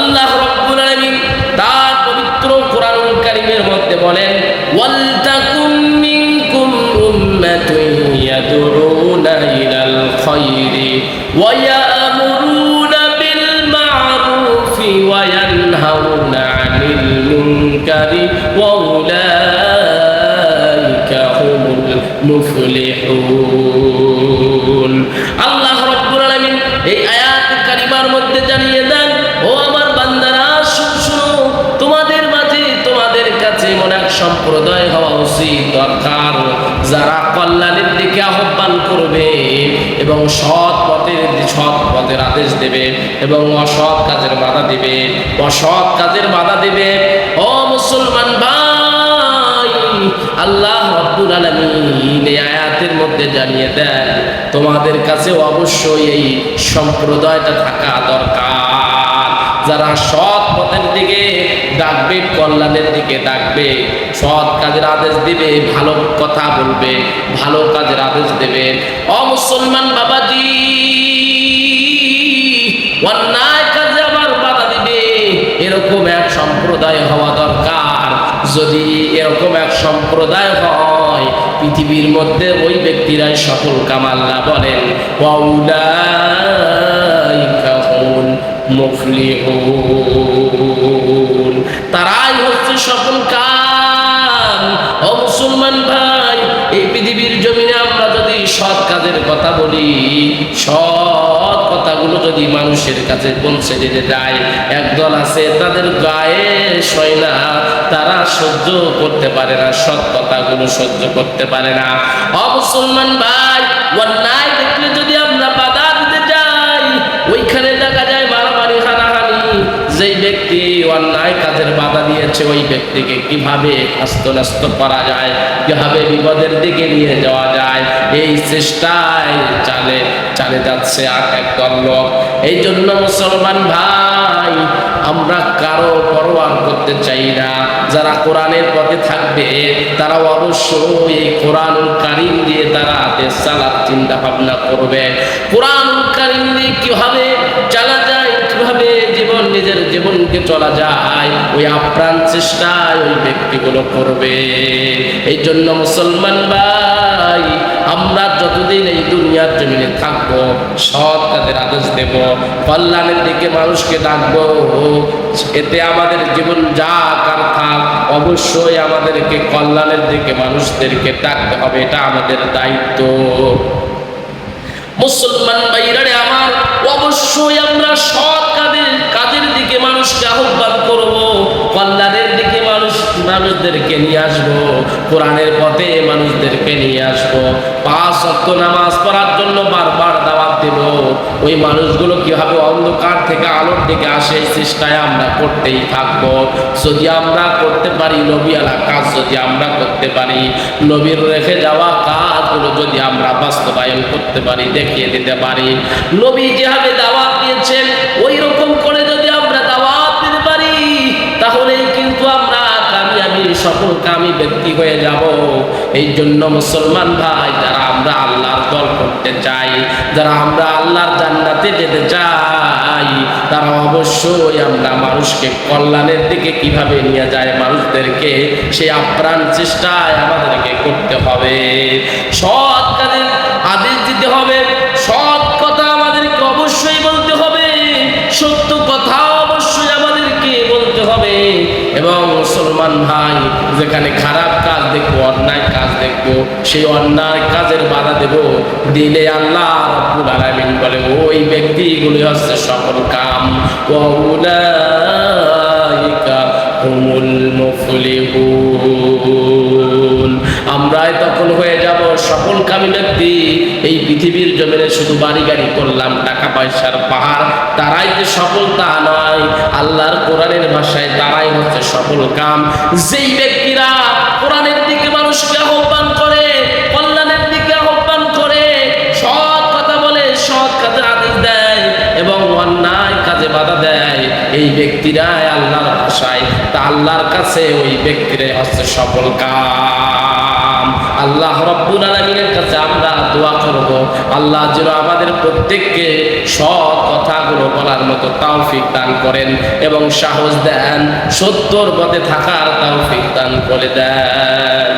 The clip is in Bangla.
আল্লাহ রব্বুল আলামিন তার পবিত্র কোরআনুল কারীমের মধ্যে বলেন, ওয়ালতাকুম মিনকুম উম্মাতুন ইয়াদউনা ইলাল খায়রি ওয়া ইয়া'মুরুনা বিল মা'রুফি ওয়া ইয়ানহাউনা আনিল মুনকারি ওয়া উলাইকা হুমুল মুফলিহুন। আল্লাহ রব্বুল আলামিন এই আয়াত কারিমার মধ্যে জানিয়ে সম্প্রদায় হওয়া উচিত, দরকার। যারা কল্যাণের দিকে আহ্বান করবে এবং সৎ পথের সৎ পথের আদেশ দেবে এবং অসৎ কাজের বাধা দেবে। অসৎ কাজের বাধা দেবে। ও মুসলমান ভাই, আল্লাহ রব্বুল আলামিন এই আয়াতের মধ্যে জানিয়ে দেন, তোমাদের কাছে অবশ্যই এই সম্প্রদায়টা থাকা দরকার। যারা সৎ পথের দিকে ডাকবে, কল্যাণের দিকে ডাকবে, সৎ কাজের আদেশ দিবে, ভালো কথা বলবে, ভালো কাজের আদেশ দেবে। অমুসলমান বাবাজি, অন্যায় কাজে আবার বাধা দিবে। এরকম এক সম্প্রদায় হওয়া দরকার। যদি এরকম এক সম্প্রদায় হয়, পৃথিবীর মধ্যে ওই ব্যক্তিরাই সফল কামাল্লা বলেন। মুফলিহুন। মুসলমান ভাই, এই পৃথিবীর জমিনে আমরা যদি সৎ কাজের কথা বলি, সৎ কথাগুলো যদি মানুষের কাছে পৌঁছে দিতে যায়, একদল আছে, তাদের গায়ে সয় না, তারা সহ্য করতে পারে না, সৎ কথাগুলো সহ্য করতে পারে না। অমুসলমান ভাই দিয়েছে ওই ব্যক্তিকে কীভাবে হস্তন্যস্ত করা যায়, কীভাবে বিপদের দিকে নিয়ে যাওয়া যায়, এই চেষ্টায় চালে চালে যাচ্ছে আর একদল লোক। এই জন্য মুসলমান ভাই, আমরা কারও পরোয়ার করতে চাই না। যারা কোরআনের পথে থাকবে তারা অবশ্যই কোরআন কারিম দিয়ে তারা দেশ চালার চিন্তা ভাবনা করবে। কোরআনুল কারিম দিয়ে কীভাবে চালা যায় কীভাবে জীবন নিজের জীবনকে চলা যায়, ওই আপ্রাণ চেষ্টায় ওই ব্যক্তিগুলো করবে। এই জন্য মুসলমান ভাই, আমরা যতদিন এই দুনিয়ার জমিনে থাকব, সৎ কাজের আদেশ দেব, কল্যাণের দিকে মানুষকে ডাকবো। এতে আমাদের জীবন যা কার থাক, অবশ্যই আমাদেরকে কল্যাণের দিকে মানুষদেরকে ডাকতে হবে, এটা আমাদের দায়িত্ব। মুসলমান ভাইরারে আমার অবশ্যই আমরা সৎ কাজের কাজের দিকে মানুষকে আহ্বান করব? কল্যাণের দিকে মানুষ, মানুষদেরকে নিয়ে আসব। কোরআনের পথে মানুষদেরকে নিয়ে আসব। পাঁচ সত্য নামাজ পড়ার জন্য বারবার দাওয়াত দেব। ওই মানুষগুলো কীভাবে অন্ধকার থেকে আলোর দিকে আসে, এই চেষ্টায় আমরা করতেই থাকব। যদি আমরা করতে পারি, নবী আলা কাজ যদি আমরা করতে পারি, নবীর রেখে যাওয়া কাজগুলো যদি আমরা বাস্তবায়ন করতে পারি, দেখিয়ে দিতে পারি। নবী যেভাবে দাওয়াত দিয়েছেন ওই রকম কামিয়াবি কামি ব্যক্তি হয়ে যাব। এই জন্য মুসলমান ভাই, যারা আমরা আল্লাহর দল করতে চাই, যারা আমরা আল্লাহর জান্নাতে যেতে চাই, তারা অবশ্যই আমরা মানুষকে কল্যাণের দিকে কীভাবে নিয়ে যায় মানুষদেরকে, সেই আপ্রাণ চেষ্টায় আমাদেরকে করতে হবে। সৎ এবং মুসলমান ভাই, যেখানে খারাপ কাজ দেখব, অন্যায় কাজ দেখব, সেই অন্যায় কাজের বাধা দেব। দিলে আল্লাহ আলামিন বলে, ওই ব্যক্তিগুলি হচ্ছে সকল কাম। কমুল হুমুল মুফলিহুন। আমরাই তখন হয়ে যাব। সকল কামি ব্যক্তি এই পৃথিবীর জমিনে শুধু বাড়ি গাড়ি করলাম টাকা পয়সার পাহাড়, তারাই যে সফল তা নয়। আল্লাহর কোরআনের ভাষায় তারাই হচ্ছে সফল কাম। যেই ব্যক্তিরা কোরআনের দিকে মানুষকে আহ্বান করে, কল্যাণের দিকে আহ্বান করে, সৎ কথা বলে, সৎ কাজে আদেশ দেয় এবং অন্যায় কাজে বাধা দেয়, এই ব্যক্তিরাই আল্লাহর ভাষায় তা আল্লাহর কাছে ওই ব্যক্তিরাই হচ্ছে সফল কাজ কাম আল্লাহ রব্বুল আলমিনের কাছে আমরা দোয়া করব। আল্লাহ যেন আমাদের প্রত্যেককে সৎ কথাগুলো বলার মতো তৌফিক দান করেন এবং সাহস দেন, সত্যর পথে থাকার তৌফিক দান করে দেন।